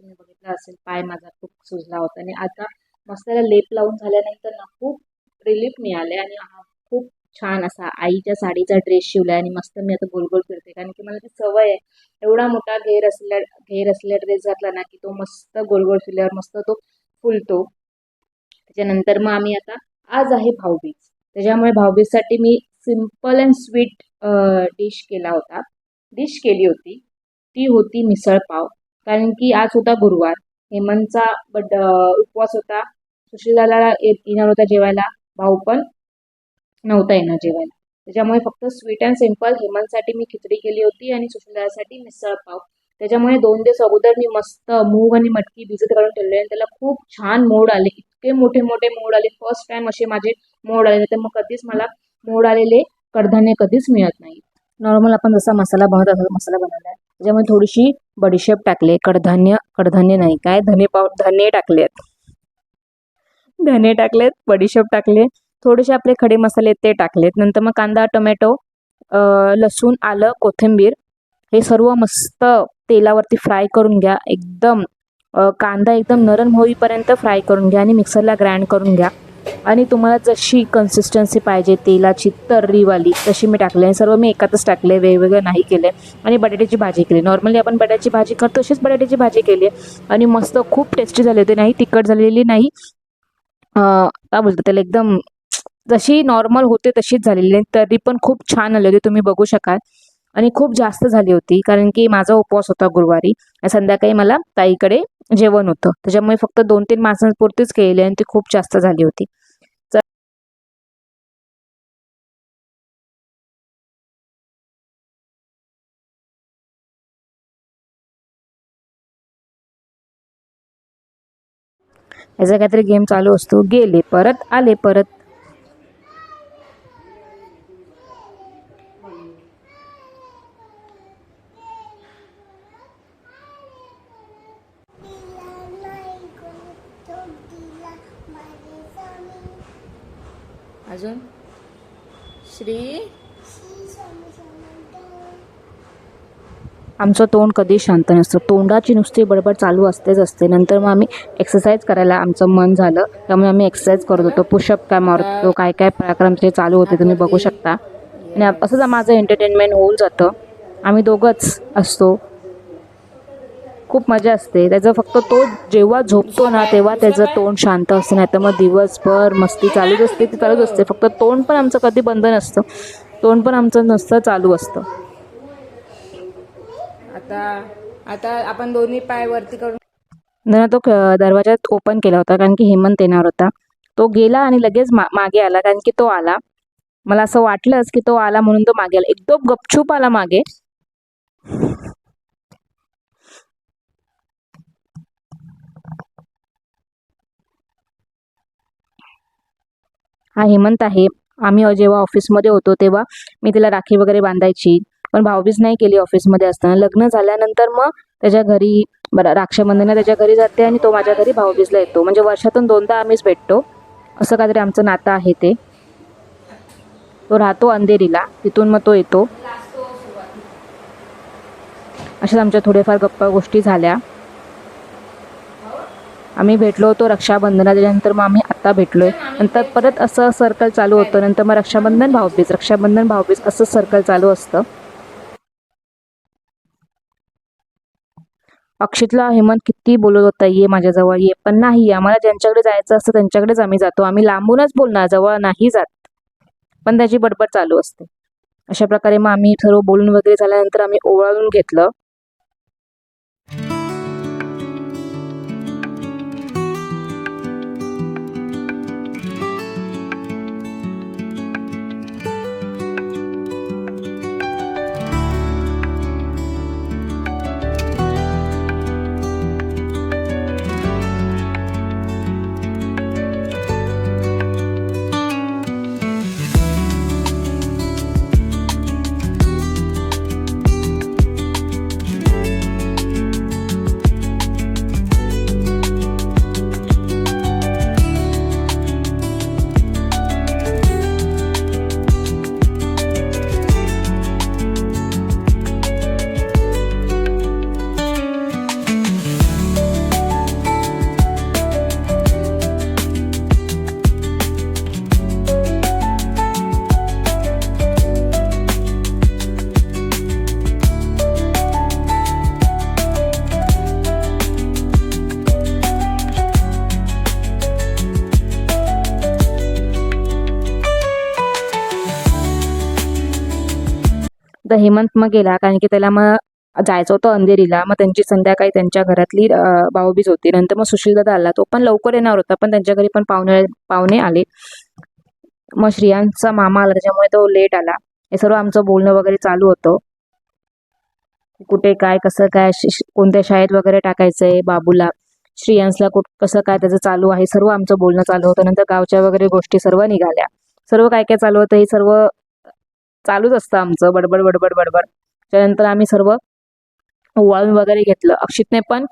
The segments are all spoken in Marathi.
तुम्ही बघितलं असेल पाय माझा खूप सुजला होता आणि आता मसाला लेप लावून झाल्यानंतर ना खूप रिलीफ मिळाले आणि हा खूप छान असा आईच्या साडीचा ड्रेस शिवलाय आणि मस्त मी आता गोल गोल फिरते. कारण की मला ती सवय आहे. एवढा मोठा घेर असल्या घेर असलेला ड्रेस घातला ना की तो मस्त गोल गोल फिरल्यावर मस्त तो फुलतो. त्याच्यानंतर मग आम्ही आता आज आहे भाऊबीज. त्याच्यामुळे भाऊबीजसाठी मी सिंपल अँड स्वीट डिश केला होता. डिश केली होती. ती होती मिसळपाव कारण की आज होता गुरुवार. हेमंतचा बड उपवास होता. सुशीलाला येणार होता जेवायला. भाऊ पण नव्हता येणार जेवायला. त्याच्यामुळे फक्त स्वीट अँड सिंपल हेमंतसाठी मी खिचडी केली होती आणि सुशीलासाठी मिसळ पाव. त्याच्यामुळे दोन दिवस अगोदर मी मस्त मूग आणि मटकी भिजत घालून ठेवले आणि त्याला खूप छान मोड आले. इतके मोठे मोठे मोड आले. फर्स्ट टाइम असे माझे मोड आले. तर मग कधीच मला मोड आलेले कडधान्य कधीच मिळत नाही. नॉर्मल आपण जसा मसाला बनवत असा मसाला बनवला आहे. त्याच्यामध्ये थोडीशी बडीशेप टाकले. कडधान्य कडधान्य नाही. काय? धने पाव धने टाकलेत. धने टाकलेत बडीशेप टाकले. थोडेसे आपले खडे मसाले ते टाकलेत. नंतर मग कांदा टोमॅटो लसूण आलं कोथिंबीर हे सर्व मस्त तेलावरती फ्राय करून घ्या. एकदम कांदा एकदम नरम होईपर्यंत फ्राय करून घ्या आणि मिक्सरला ग्राइंड करून घ्या. आणि तुम्हाला जशी कन्सिस्टन्सी पाहिजे तेलाची तर्रीवाली तशी मी टाकले. आणि सर्व मी एकातच टाकले वेगवेगळं नाही केले. आणि बटाट्याची भाजी केली. नॉर्मली आपण बटाट्याची भाजी करतो तशीच बटाट्याची भाजी केली आणि मस्त खूप टेस्टी झाली होती. नाही तिखट झालेली नाही. काय बोलतो त्याला? एकदम जशी नॉर्मल होते तशीच झालेली. नाही तरी पण खूप छान आली होती. तुम्ही बघू शकाल. आणि खूप जास्त झाली होती कारण की माझा उपवास होता गुरुवारी. आणि संध्याकाळी मला ताईकडे जेवण होतं. त्याच्यामुळे फक्त दोन तीन माणसांपुरतीच केली आणि ती खूप जास्त झाली होती. याचा काहीतरी गेम चालू असतो. गेले परत आले परत आमचं तोंड कधी शांत नसतं. तोंडाची नुसती बडबड चालू असतेच असते. नंतर मग आम्ही एक्सरसाइज करायला आमचं मन झालं. त्यामुळे आम्ही एक्सरसाइज करत होतो. पुशअप काय मारतो काय काय प्रकार ते चालू होते तुम्ही बघू शकता. आणि असंच माझं एंटरटेनमेंट होऊन जातं. आम्ही दोघंच असतो. खूप मजा असते. त्याचं फक्त तो जेव्हा झोपतो ना तेव्हा त्याचं तोंड शांत असतं. नाही तर मग दिवसभर मस्ती चालूच असते ती चालूच असते. फक्त तोंड पण आमचं कधी बंद नसतं. तोंड पण आमचं नसतं चालू असतं. आता आता आपण दोन्ही पाय वरती करून ना तो दरवाजा ओपन केला होता कारण की हेमंत येणार होता. तो गेला आणि लगेच मा मागे आला कारण की तो आला. मला असं वाटलंच की तो आला म्हणून तो मागे आला. एकदम गपचूप आला मागे. हा हेमंत आहे. आम्ही जेव्हा ऑफिसमध्ये होतो तेव्हा मी तिला राखी वगैरे बांधायची. पण भाऊबीज नाही केली ऑफिसमध्ये असताना. लग्न झाल्यानंतर मग त्याच्या घरी बरं रक्षाबंधनला त्याच्या घरी जाते आणि तो माझ्या घरी भाऊबीजला येतो. म्हणजे वर्षातून दोनदा आम्हीच भेटतो. असं काहीतरी आमचं नातं आहे ते. तो राहतो अंधेरीला. तिथून मग तो येतो. अशाच आमच्या थोडेफार गप्पा गोष्टी झाल्या. आम्ही भेटलो होतो रक्षाबंधना त्याच्यानंतर मग आम्ही आत्ता भेटलोय. नंतर परत असं सर्कल चालू होतं. नंतर मग रक्षाबंधन भाऊबीज. रक्षाबंधन भाऊबीज असं सर्कल चालू असतं. अक्षितला हेमंत किती बोलत होता ये माझ्याजवळ ये. पण नाही आम्हाला ज्यांच्याकडे जायचं असतं त्यांच्याकडेच आम्ही जातो. आम्ही लांबूनच बोलणार जवळ नाही जात. पण त्याची बडबड चालू असते. अशा प्रकारे मग आम्ही सर्व बोलून वगैरे झाल्यानंतर आम्ही ओवाळून घेतलं. तर हेमंत मग गेला कारण की त्याला मग जायचं होतं अंधेरीला. मग त्यांची संध्याकाळी त्यांच्या घरातली भाऊबीज होती. नंतर मग सुशीलदादा आला. तो पण लवकर येणार होता पण त्यांच्या घरी पण पाहुणे पाहुणे आले. मग श्रियांचा मामा आला त्याच्यामुळे तो लेट आला. हे सर्व आमचं बोलणं वगैरे चालू होतं. कुठे काय कसं काय कोणत्या शाळेत वगैरे टाकायचंय बाबूला? श्रियांसला कुठ कसं काय त्याचं चालू आहे? सर्व आमचं बोलणं चालू होतं. नंतर गावच्या वगैरे गोष्टी सर्व निघाल्या. सर्व काय काय चालू होतं हे सर्व चालूच असतं आमचं बडबड बडबड बडबड. त्यानंतर आम्ही सर्व ओवाळून वगैरे घेतलं. अक्षितने पण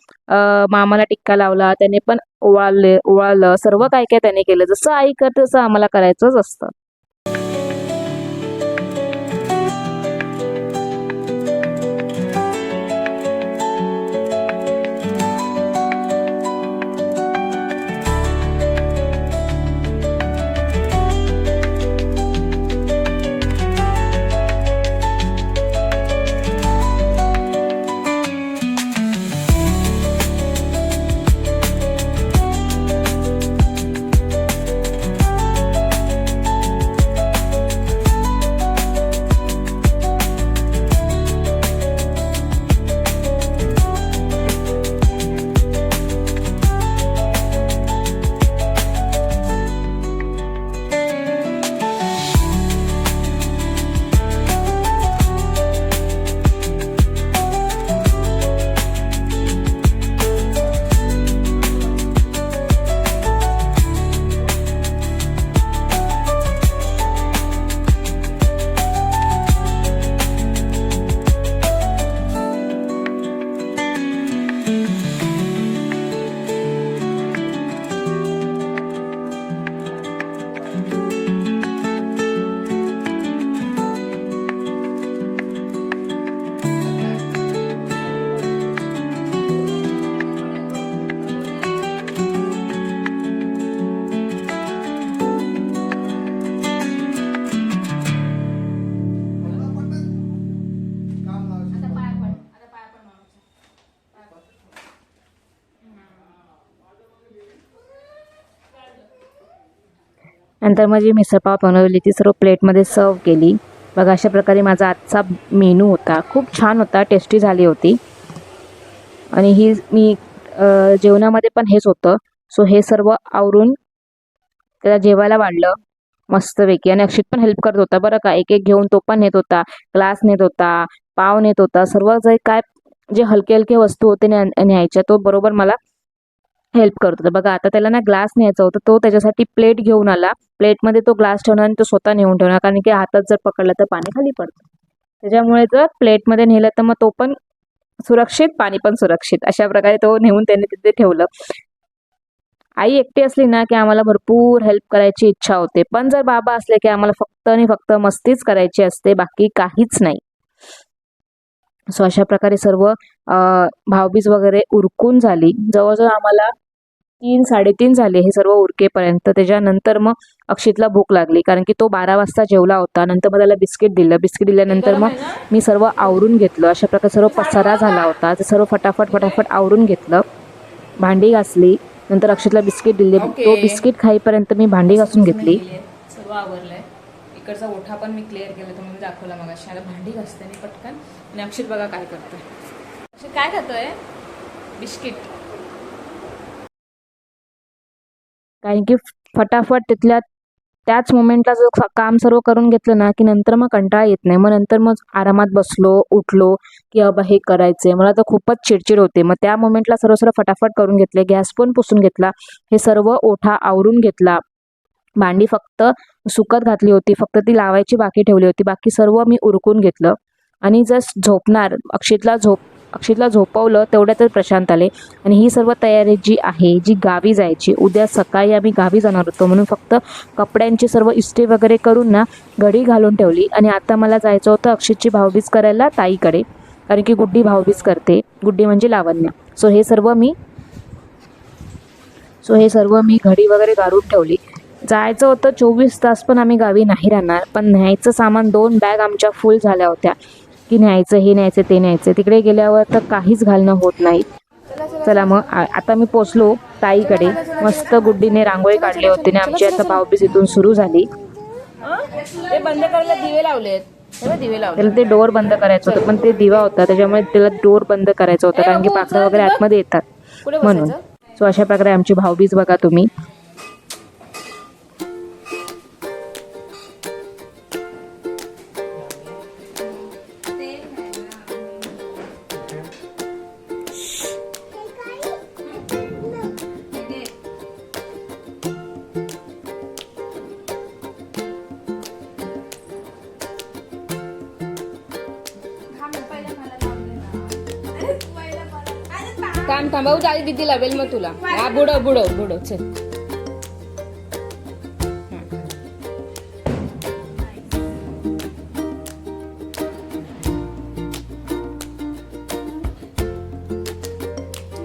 मामाला टिक्का लावला त्याने पण ओवाळले ओवाळलं सर्व काय काय त्याने केलं. जसं आई करते तसं आम्हाला करायचंच असतं. नंतर मग जी मिसळपाव बनवली ती सर्व प्लेटमध्ये सर्व केली. बघा अशा प्रकारे माझा आजचा मेनू होता. खूप छान होता टेस्टी झाली होती. आणि ही मी जेवणामध्ये पण हेच होतं. सो हे सर्व आवरून त्याला जेवायला वाढलं. मस्तपैकी. आणि अक्षित पण हेल्प करत होता बरं का. एक एक घेऊन तो पण नेत होता. ग्लास नेत होता. पाव नेत होता. सर्व जे काय जे हलके हलके वस्तू होते न्या- न्यायच्या तो बरोबर मला हेल्प करत होता. बघा आता त्याला ना ग्लास न्यायचा होता. तो त्याच्यासाठी प्लेट घेऊन आला. प्लेटमध्ये तो ग्लास ठेवणार आणि तो स्वतः नेऊन ठेवणार. कारण की हातात जर पकडला तर पाणी खाली पडतं. त्याच्यामुळे जर प्लेटमध्ये नेलं तर मग तो पण सुरक्षित पाणी पण सुरक्षित. अशा प्रकारे तो नेऊन त्याने तिथे ठेवलं. आई एकटी असली ना की आम्हाला भरपूर हेल्प करायची इच्छा होते. पण जर बाबा असले की आम्हाला फक्त आणि फक्त मस्तीच करायची असते बाकी काहीच नाही. सो अशा प्रकारे सर्व अं, भावबीज वगैरे उरकून झाली. जवळजवळ आम्हाला तीन साडेतीन झाले हे सर्व उरकेपर्यंत. त्याच्यानंतर मग अक्षितला भूक लागली कारण की तो बारा वाजता जेवला होता. नंतर मग त्याला बिस्किट दिलं. बिस्किट दिल्यानंतर मग मी सर्व आवरून घेतलं. अशा प्रकारे सर्व पसारा झाला होता. ते सर्व फटाफट फटाफट आवरून घेतलं. भांडी घासली. नंतर अक्षतला बिस्किट दिले. तो बिस्किट खाईपर्यंत मी भांडी घासून घेतली. सर्व आवरलंय. इकडचा ओठा पण मी क्लिअर केला तुम्ही दाखवला मग आता भांडी घासते आणि पटकन. आणि अक्षित बघा काय करतोय. अक्षित काय खातोय? बिस्किट. कारण की फटाफट तिथल्या त्याच मोमेंटला जर काम सर्व करून घेतलं ना की नंतर मग कंटाळा येत नाही. मग नंतर मग आरामात बसलो उठलो की अबा हे करायचंय. मला तर खूपच चिडचिड होते. मग त्या मोमेंटला सर्व सर्व फटाफट करून घेतले. गॅस पण पुसून घेतला. हे सर्व ओठा आवरून घेतला. भांडी फक्त सुकत घातली होती. फक्त ती लावायची बाकी ठेवली होती. बाकी सर्व मी उरकून घेतलं. आणि जस्ट झोपणार अक्षितला झोप अक्षितला झोपवलं तेवढ्यातच प्रशांत आले. आणि ही सर्व तयारी जी आहे जी गावी जायची उद्या सकाळी आम्ही गावी जाणार होतो. म्हणून फक्त कपड्यांची सर्व इस्त्री वगैरे करून ना घडी घालून ठेवली. आणि आता मला जायचं होतं अक्षितची भावबीज करायला ताईकडे. कारण की गुड्डी भावबीज करते. गुड्डी म्हणजे लावण्य. सो हे सर्व मी सो हे सर्व मी घडी वगैरे गारून ठेवली. जायचं होतं चोवीस तास पण आम्ही गावी नाही राहणार. पण न्यायचं सामान दोन बॅग आमच्या फुल झाल्या होत्या. की न्यायचं हे न्यायचं ते न्यायचं. तिकडे गेल्यावर तर काहीच घालणं होत नाही. चला मग आता मी पोचलो ताईकडे. मस्त गुड्डीने रांगोळी काढली होती आणि आमची आता भावबीज इथून सुरू झाली. ते बंद करायला दिवे लावलेत. त्याला ते डोअर बंद करायचं होतं पण ते दिवा होता. त्याच्यामुळे त्याला डोअर बंद करायचं होतं कारण की पाखरं वगैरे आतमध्ये येतात. म्हणून. सो अशा प्रकारे आमची भाऊबीज बघा तुम्ही. काम थांबाऊ आधी दिदी लावेल मग तुला हा बुडव बुडव बुडव चल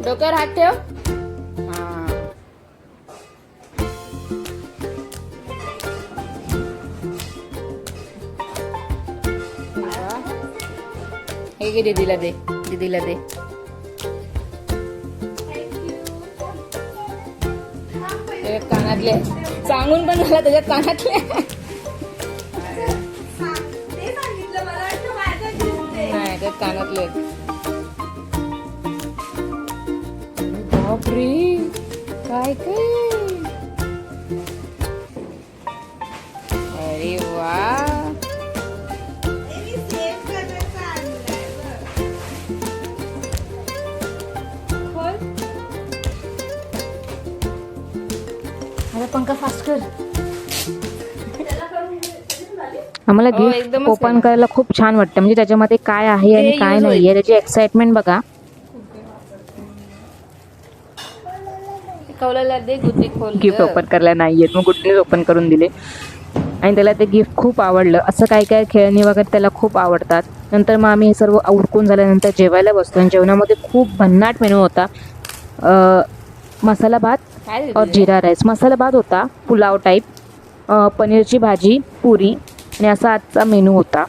डोक्यावर हात ठेव हा वा. हे घे दीदीला दे दीदीला दे त्याच्यात कानातले. सांगून पण मला त्याच्यात कानातले. नाही त्यात कानातले. आहेत. बापरे. काय काय? पंखा फास्ट कर. आम्हाला गिफ्ट ओपन करायला खूप छान वाटतं. म्हणजे त्याच्यामध्ये काय आहे आणि काय use नाहीये. त्याची एक्साइटमेंट बघा. गिफ्ट ओपन करायला नाहीयेत मग गुडनीच ओपन करून दिले. आणि त्याला ते गिफ्ट खूप आवडलं. असं काही काही खेळणी वगैरे त्याला खूप आवडतात. नंतर मग आम्ही हे सर्व उरकून झाल्यानंतर जेवायला बसतो. आणि जेवणामध्ये खूप भन्नाट मेनू होता. अं, मसाला भात और? जिरा राईस. मसाला भात होता पुलाव टाईप पनीरची भाजी पुरी आणि असा आजचा मेनू होता.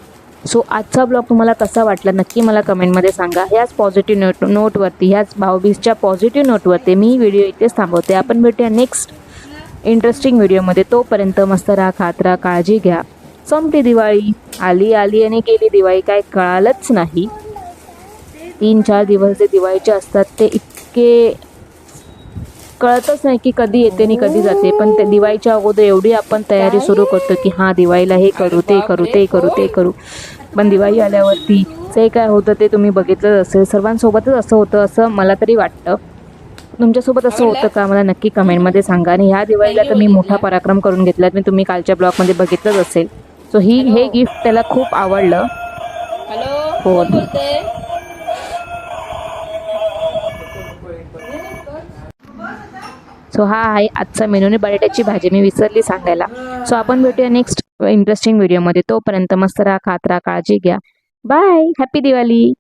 सो आजचा ब्लॉग तुम्हाला कसा वाटला नक्की मला कमेंटमध्ये सांगा. ह्याच पॉझिटिव्ह नोट नोटवरती ह्याच भाऊबीजच्या पॉझिटिव्ह नोटवरती मी व्हिडिओ इथेच थांबवते. आपण भेटूया नेक्स्ट इंटरेस्टिंग व्हिडिओमध्ये तोपर्यंत मस्त राहा खात राहा काळजी घ्या. संपली दिवाळी. आली आली आणि गेली दिवाळी. काय कळालंच नाही. तीन चार दिवस जे दिवाळीचे असतात ते इतके कळतच नाही की कधी येते आणि कधी जाते. पण ते दिवाळीच्या अगोदर एवढी आपण तयारी सुरू करतो की हां दिवाळीला हे करू ते करू ते करू ते करू. पण दिवाळी आल्यावरती जे काय होतं ते तुम्ही बघितलंच असेल. सर्वांसोबतच असं होतं असं मला तरी वाटतं. तुमच्यासोबत असं होतं का? मला नक्की कमेंटमध्ये सांगा. आणि ह्या दिवाळीला तर मी मोठा पराक्रम करून घेतलात. मी तुम्ही कालच्या ब्लॉगमध्ये बघितलंच असेल. सो ही हे गिफ्ट त्याला खूप आवडलं. हो. सो हा आहे आजचा मेनूने बटाट्याची भाजी मी विसरली सांगायला. सो आपण भेटूया नेक्स्ट इंटरेस्टिंग व्हिडिओमध्ये तोपर्यंत मस्त राहा खात राहा काळजी घ्या. Bye happy Diwali